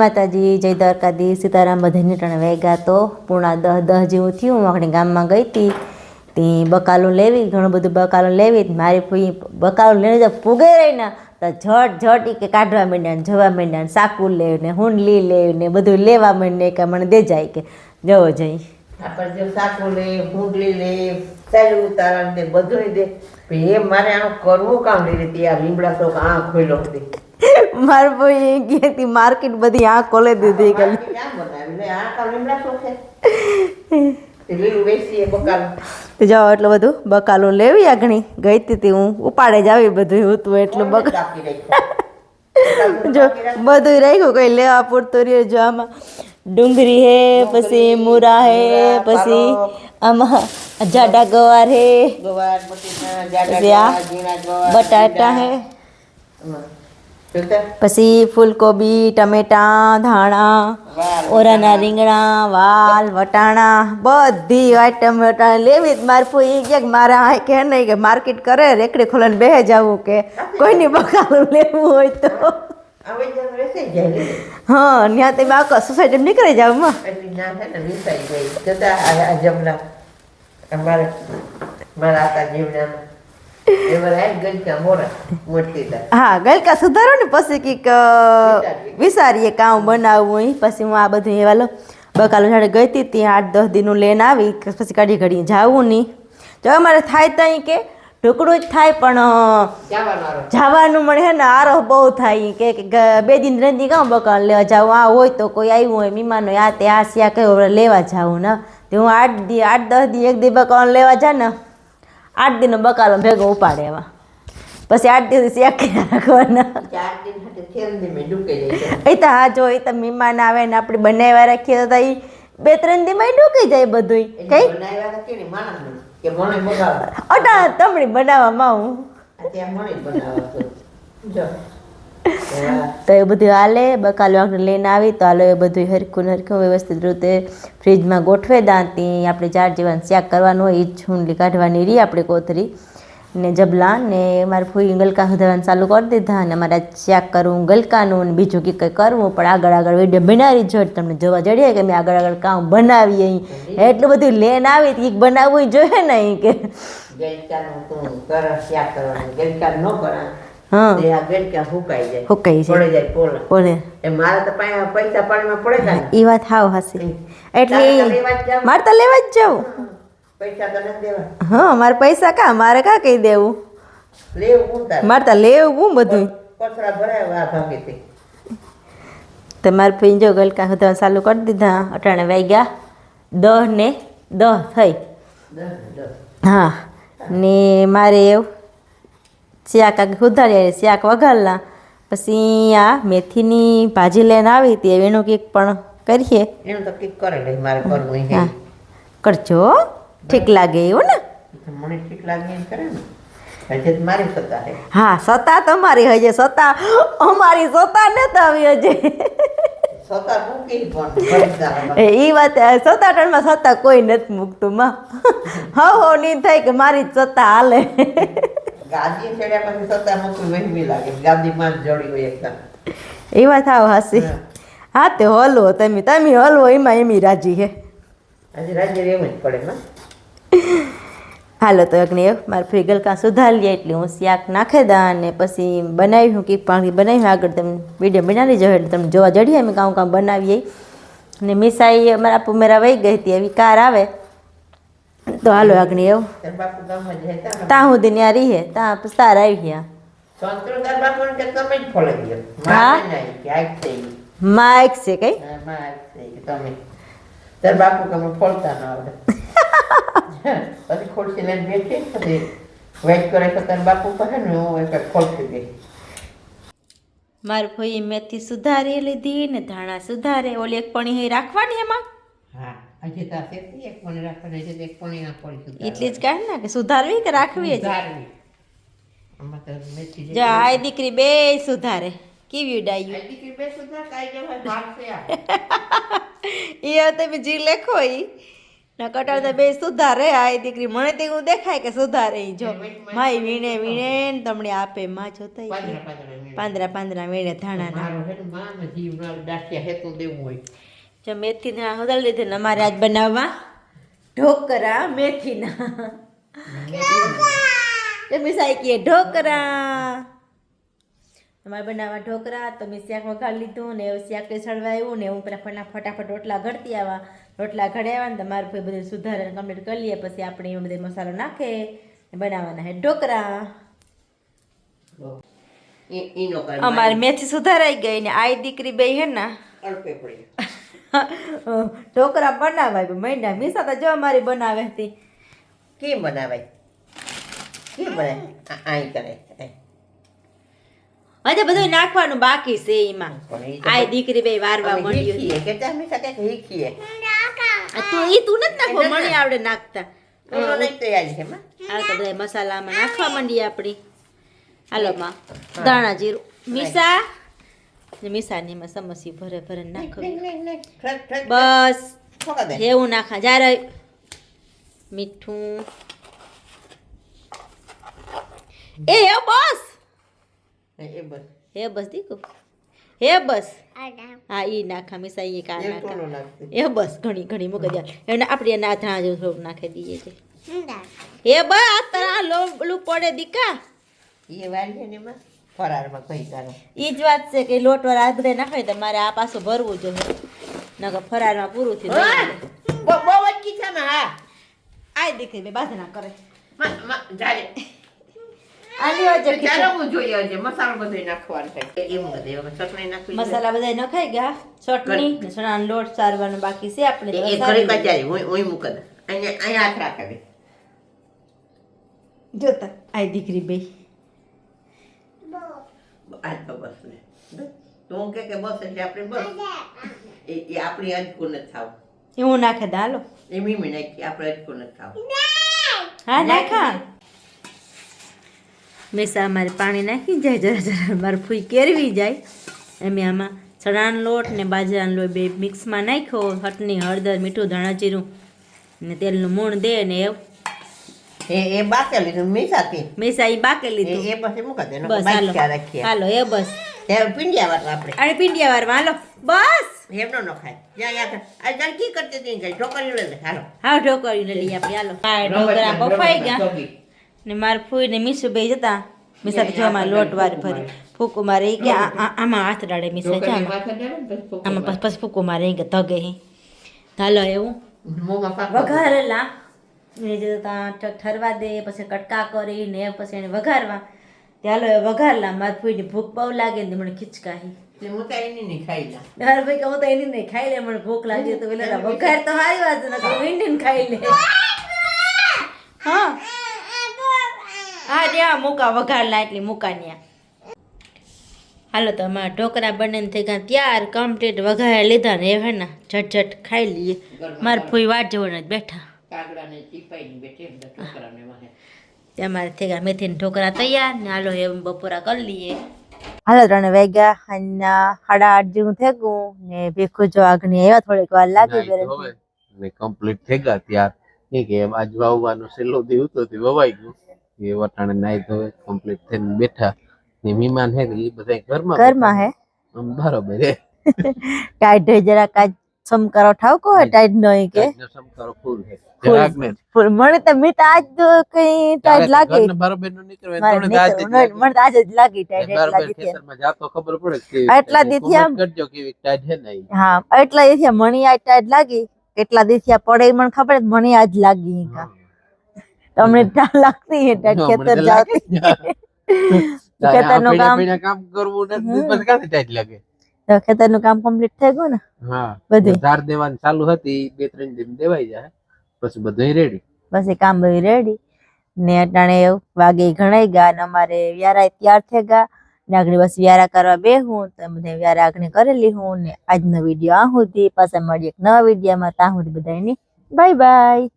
માતાજી, જય દ્વારકાધી સીતારામ બધાને ટાણે વેગા તો પૂણા દહ દહ જેવું થયું. હું આપણે ગામમાં ગઈ હતી. તે બકાલું લેવી, ઘણું બધું બકાલું લેવી. મારી ફૂઈ બકાલું લઈને તો પૂગે રહી ને તો ઝટ ઝટ કે કાઢવા માંડ્યા ને જવા માંડ્યા ને સાકું લે ને, હુંડલી લે ને, બધું લેવા માંડે કે મને દે જાય કે જવો જઈ. આપણે સાકુ લે હુંડલી લે ચાલ્યું ઉતારણ દે બધું દે. એ મારે આનું કરવું કામ લઈ લીધી આ લીમડા તો આ ખોલ્યો હતી મારી ફૂઈ ગઈ હતી માર્કેટ બધી આંખ ખોલે દીધી કે આ કામ લીમડા શોખે છે લીલું વેચીએ બકાલ. તો જાઓ એટલું બધું બકાલું લેવી આગણી ગઈ હતી હું ઉપાડે જ આવી બધું તું એટલું બકા. જો બધું રાખ્યું કઈ લેવા પૂરતું રહ્યું જો આમાં. ડુંગળી હે પછી મૂરા હે પછી આમાં જાડા ગવાર હે. બટેટા હે? પછી ફૂલકોબી ટમેટા ધાણા ઓરાના રીંગણા વાલ વટાણા બધી આઈટમ વટાણા. લેવી જ મારે ફૂઈ કે મારે આ કે નહીં કે માર્કેટ કરે રેકડી ખોલાને બે જવું કે. કોઈની બકાલું લેવું હોય તો. હા ત્યાં તે બાકો સોસાયટી નીકળી જાવમાં ના છે ને ગઈ. જતા આ જમના અમારે મારા એ હા ગલકા સુધારો ને પછી કંઈક વિચારીએ. કામ બનાવવું પછી હું આ બધું એવા લો બકાલો જાડે ગઈ હતી ત્યાં આઠ દસ દિનનું લેન આવી પછી કાઢી ઘડી જાવું નહીં. જો અમારે થાય ત્યાં કે ઢોકળું જ થાય પણ જવાનો મને હે ને આરોહ બહુ થાય. કે કે બે દિન રંજી કામ બકાલ લેવા જાઉં. આ હોય તો કોઈ આવ્યું હોય મીમાનો આ તે આ સિયા કયો લેવા જાવું ને? તે હું આઠ દી આઠ દસ દી એક દી બકાલ લેવા જા ને? આઠ દિનનો બકાલો ભેગો ઉપાડે એવા. પછી આઠ દિવસ શેક રાખવાના. દિન. એ તો હા જો એ તો મહેમાન આવે ને આપણે બનાવ્યા રાખીએ તો એ બે ત્રણ દીમાં ડૂકી જાય બધું કઈ. અટા તમણી બનાવવામાં હું. તો. એ બધું હાલે. બકાલ આપણે લઈને આવી તો હાલો એ બધું હરખું હરખું વ્યવસ્થિત રીતે ફ્રીજમાં ગોઠવે દાંતી આપણે ચાર જેવાનું શાક કરવાનું હોય એ જ છૂંડલી કાઢવાની રહી આપણે કોથરી. ને જબલા ને મારે ફૂઈ ગલકા સુધારવાનું ચાલુ કરી દીધા અને મારે ચેક કરવું ગલકાનું ને બીજું કંઈક કંઈ કરવું પણ આગળ આગળ વીડિયો બનાવી જોઈ તમને જોવા જડીએ કે મેં આગળ આગળ કામ બનાવીએ અહીં. એટલું બધું લેન આવી તો ઈ બનાવવું જોઈએ ને અહીં કે. એ વાત હાવ હસી એટલે મારે તો લેવા જ જાવ. હા મારે પૈસા કા? મારે કા કહી દેવું? મારે તો લેવું હું બધું. તમારે પીંજો ગલકા હું તમે ચાલુ કરી દીધા. અટાણે વાગ્યા. દહ ને દહ થઈ. હા ને મારે એવું શિયાક આગળ સુધારી શિયાક વઘારલા. પછી આ મેથીની ભાજી લઈને આવી હતી એનું કંઈક પણ કરીએ. એનું તો કંઈક કરે મારે કરવું હા. કરજો. ઠીક લાગે એવું ને? મને ઠીક લાગે એમ કરે ને? હા સત્તા તમારી હજે સત્તા અમારી સત્તા નથી આવી હજે. એ ઈ વાત સત્તા ટનમાં સત્તા કોઈ નથી મૂકતું માં. હવ હવ નહીં થાય કે મારી જ સત્તા હાલે. ગાદી ચડ્યા પછી સત્તા મૂકવી વહેમી લાગે. ગાદીમાં જડી હોય એકદમ એ વાત આવ હાસી. હા. તે હલવો તમે તમે હલવો એમાં એમી રાજી હે. રાજી રહેવું જ પડે માં. હાલો તો અગ્નિ મારે ફ્રી ગલકા સુધારી લે એટલે હું શાક નાખે દા અને પછી બનાવી હું કંઈક પાણી બનાવી આગળ તમે વીડિયો બનાવી જાઓ એટલે તમે જોવા જડીએ અમે કામ કામ બનાવીએ. ને મિસાઈ અમારા પુમેરા વહી ગઈ હતી એવી કાર આવે. તો હાલો અગ્નિ એવું તાર હું ગામમાં રહી હે ને. ત્યાં સુધી ત્યાં રહીએ ત્યાં પછી તાર આવી ગયા. માઇક છે કઈ. તમે. તાર બાપુ કે ફોલતા ના આવડે. પછી ખુરશી લઈને બેઠી પછી વેઇટ કરે તો તાર બાપુ કહે ને હું એક ખોલતી ગઈ મારી ભાઈ મેથી સુધારી લીધી ને ધાણા સુધારે ઓલી એક પણી રાખવાની એમાં? હા હજી તો એક મને રાખવાની હજી એક પણ ના પડી એટલી જ કહે ને કે સુધારવી કે રાખવી સુધારવી. જો આ દીકરી બે સુધારે કેવી ડાયું દીકરી બે સુધાર કાંઈ આ. એ તમે જી લેખો ઈ ન કટાળ તો બે સુધારે. આ દીકરી મને તે હું દેખાય કે સુધારે જો. માય વીણે વીણે તમને આપે માં જોતા પાંદરા પાંદરા વીણે. ધાણા ના. મારો હે ને માનો જીવ ના દાંતિયા હેતું દેવું હોય. જો મેથી ના હદલ દીધી ને અમારે આજ બનાવવા. ઢોકરા મેથીના. એ મિસાઈ કે ઢોકરા. તમારે બનાવવા ઢોકરા તો મેં શાક વઘાર લીધું ને શાક સળવાયું ને હું પેલા ફટા ફટાફટ રોટલા ઘડતી આવા. રોટલા ઘડાવ્યા ને તમારે ભાઈ બધું સુધારાને કમ્પ્લીટ કરી લઈએ પછી આપણે એમાં બધે મસાલો નાખે ને બનાવવાના હે ઢોકરા. અમારે મેથી સુધારાઈ ગઈ ને આઈ દીકરી બે હે ને. ઢોકરા બનાવાય મહિના મીસા તો જો અમારી બનાવે હતી. કેમ બનાવાય? કેમ બનાવે આ- કરે. હજે બધું નાખવાનું બાકી છે એમાં. આઈ દીકરી બે વારવા મળ્યું કે શીખીએ? તું ઈ તું નથી નાખો મને આવડે નાખતા. માં આ તો બધા મસાલામાં નાખવા માંડીએ આપણી. હાલો માં દાણા જીરું મીસા. મીસાની એમાં સમસી ભરે ભરે નાખો. બસ. એવું નાખા. જ્યારે મીઠું. એ બસ. એ બસ. હે બસ દીકુ? હે બસ? હા એ નાખા ઈ કા એ નાખા. એ બસ ઘણી ઘણી મૂકી એને આપણે એના ધાણા જેવું નાખી દઈએ છે. હે બસ આ તરા લો ઓલું પડે દીકા. એ વાળીએ ને એમાં? ફરારમાં કઈ તારો. ઈ જ વાત છે કે લોટ વાળા આ બધા નાખે તો મારે આ પાછું ભરવું જોઈએ નકર ફરારમાં પૂરું થયું જાય બહુ બહુ છે ને હા. આ દીકરી બે બાધના કરે માં, મસાલો બધો. નખાઈ ગયા? ચટણી ચણાનો લોટ સારવાનો બાકી છે. આપણે જોતા આ દીકરી બે. તો બસ ને. કે કે બસ એટલે આપણે બસ. એ આપણી અજકું નથી થાવ એવું નાખે દે હાલો. એ મીમી નાખી. આપણે અજકો નથી થાવ હા નાખા મેસા અમારે પાણી નાખી જાય જરા જરા મારે ફૂઈ કેરવી જાય. એમ આમાં ચણાનો લોટ ને બાજરાનો લોટ બે મિક્સમાં નાખ્યો હટની હળદર મીઠું ધાણા જીરું ને તેલનું મૂણ દે ને એવું. એ એ તો મીસાથી મેસા એ બાકે એ લીધું એ પછી મૂક બસ હાલો. બાકી હાલો એ બસ. એ પીંડિયા આપણે. હાલો. બસ. એમનો ન ખાય જ્યાં યા આ જાણ કી કરતી હતી કઈ? ઢોકળી લે. હાલો. હા ઢોકળી લઈ આપણે. હાલો. હા ઢોકળા બફાઈ ગયા. ને મારે ફૂઈ ને મીસુ બે જતા. મિસા જોવામાં લોટ વાર ભરી. ફૂકો મારે કે આમાં હાથ ડાળે મિસા છે આમાં. પછી પછી ફૂકું મારે કે ધગે હે. હાલો એવું. વઘારેલા. એને જતા ઠરવા દે પછી કટકા કરી ને પછી એને વઘારવા. હાલો એ વઘારલા મારે ફૂઈને ભૂખ બહુ લાગે ને મને ખીચકાહી હું. તો એની નહીં ખાઈ લે. હાર ભાઈ કે હું તો એની નહીં ખાઈ લે મને ભૂખ લાગી તો પેલા વઘાર તો સારી વાત નથી નકર ખાઈ લે હા ત્યાં મૂકા વઘારલા એટલી મૂકા ત્યાં હાલો તો અમારા ઢોકરા બને થઈ ગયા ત્યાર કમ્પ્લીટ વઘારે લીધા ને એ ને ઝટ ખાઈ લઈએ. મારે ફૂઈ વાટ જવાના જ બેઠા. ત્યાં મારે થઈ ગયા મેથીના ઢોકરા તૈયાર ને હાલો એમ બપોરા કરી લઈએ. હાલો ત્રણ વાગ્યા અને સાડા આઠ જેવું થઈ ગયું ને ભેખું જો આગની આવ્યા થોડીક વાર લાગી ને કમ્પ્લીટ થઈ ગયા ત્યાર. કે આજ વાવવાનો છેલ્લો દી તો તે વવાઈ ગયું. એ વટાણે નાઈ ધોવે કમ્પ્લીટ થઈને બેઠા. ને મહેમાન હે એ બધા ઘરમાં ઘરમાં હે? બરોબર હે. ટાઈટ હોય જરાક આજ સમકારો ઠાવકો હે ટાઈટ નો કે? સમકારો ફૂલ હે. જરાક ને ફૂલ. મને તો મેં તો આજ તો કઈ ટાઈટ લાગે. બરોબર નો નીકળે મારે તો આજ નીકળવું. નહીં. મને આજ જ લાગી ટાઈટ લાગી ખેતરમાં જાતો ખબર પડે કે એટલા દીથી આમ- કરજો કેવી ટાઈટ હે ને હા એટલા દીથી મણી આજ ટાઈટ લાગી. કેટલા દીથી પડે મને ખબર મને આજ લાગી કા. તમને ત્યાં લાગતી હે ખેતર તો લાગે જાવતી જ. તારે ખેતરનું કામ- કામ કરવું નથી હમ. પછી ટાઈટ લાગે? તો ખેતરનું કામ કમ્પ્લીટ થઈ ગયું ને? હા. બધું? ધાર દેવાની ચાલુ હતી બે ત્રણ દિન દેવાઈ જાય પછી બધું રેડી પછી કામ બધું રેડી ને અટાણે વાગે ગણાઈ ગયા ને અમારે વ્યારા તૈયાર થઈ ગયા. ને આગળ બસ વ્યારા કરવા બેહું તો બધા વ્યારા આગળ કરેલી હું ને આજનો વીડિયો આ સુધી પાછા મળીએ એક નવા વિડીયોમાં ત્યાં સુધી બધાની બાય બાય